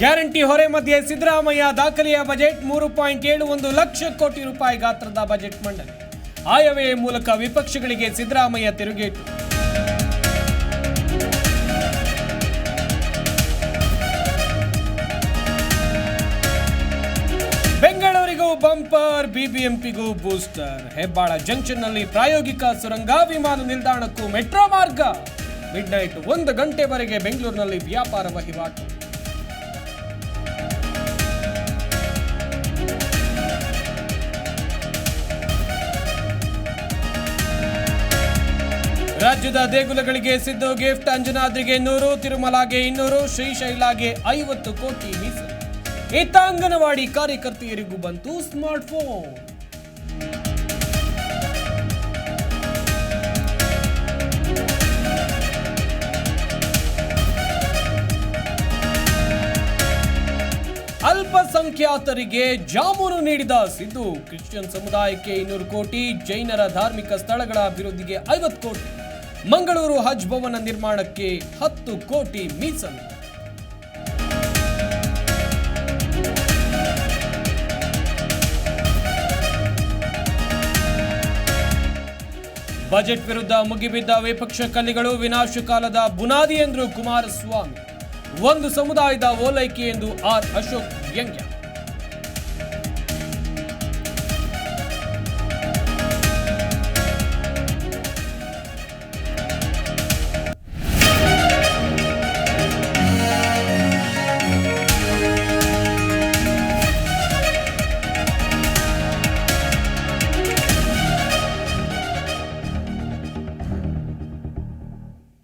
Guarantee ಹೊರೆ ಮಧ್ಯೆ ಸಿದ್ದರಾಮಯ್ಯ ದಾಖಲೆಯ ಬಜೆಟ್ ಮೂರು ಪಾಯಿಂಟ್ ಏಳು ಒಂದು ಲಕ್ಷ ಕೋಟಿ ರೂಪಾಯಿ ಗಾತ್ರದ ಬಜೆಟ್ ಮಂಡನೆ. ಆಯವ್ಯಯ ಮೂಲಕ ವಿಪಕ್ಷಗಳಿಗೆ ಸಿದ್ದರಾಮಯ್ಯ ತಿರುಗೇಟು. ಬೆಂಗಳೂರಿಗೂ ಬಂಪರ್, ಬಿಬಿಎಂಪಿಗೂ ಬೂಸ್ಟರ್. ಹೆಬ್ಬಾಳ ಜಂಕ್ಷನ್ನಲ್ಲಿ ಪ್ರಾಯೋಗಿಕ ಸುರಂಗ, ವಿಮಾನ ನಿಲ್ದಾಣಕ್ಕೂ ಮೆಟ್ರೋ ಮಾರ್ಗ. ಮಿಡ್ ನೈಟ್ ಒಂದು ಗಂಟೆವರೆಗೆ ಬೆಂಗಳೂರಿನಲ್ಲಿ ವ್ಯಾಪಾರ ವಹಿವಾಟು. ರಾಜ್ಯದ ದೇಗುಲಗಳಿಗೆ ಸಿದ್ದು ಗಿಫ್ಟ್ ಅಂಜನಾದ್ರಿಗೆ ನೂರು, ತಿರುಮಲಾಗೆ ಇನ್ನೂರು, ಶ್ರೀಶೈಲಾಗೆ ಐವತ್ತು ಕೋಟಿ ಮೀಸಲು. ಇತ್ತ ಅಂಗನವಾಡಿ ಕಾರ್ಯಕರ್ತೆಯರಿಗೂ ಬಂತು ಸ್ಮಾರ್ಟ್ಫೋನ್. ಅಲ್ಪಸಂಖ್ಯಾತರಿಗೆ ಜಾಮೂನು ನೀಡಿದ ಸಿದ್ದು, ಕ್ರಿಶ್ಚಿಯನ್ ಸಮುದಾಯಕ್ಕೆ ಇನ್ನೂರು ಕೋಟಿ, ಜೈನರ ಧಾರ್ಮಿಕ ಸ್ಥಳಗಳ ಅಭಿವೃದ್ಧಿಗೆ ಐವತ್ತು ಕೋಟಿ. ಮಂಗಳೂರು ಹಜ್ ಭವನ ನಿರ್ಮಾಣಕ್ಕೆ ಹತ್ತು ಕೋಟಿ ಮೀಸಲು. ಬಜೆಟ್ ವಿರುದ್ಧ ಮುಗಿಬಿದ್ದ ವಿಪಕ್ಷ ಕಲಿಗಳು ವಿನಾಶಕಾಲದ ಬುನಾದಿ ಎಂದರು ಕುಮಾರಸ್ವಾಮಿ. ಒಂದು ಸಮುದಾಯದ ಓಲೈಕೆ ಎಂದು ಆರ್ ಅಶೋಕ್ ವ್ಯಂಗ್ಯ.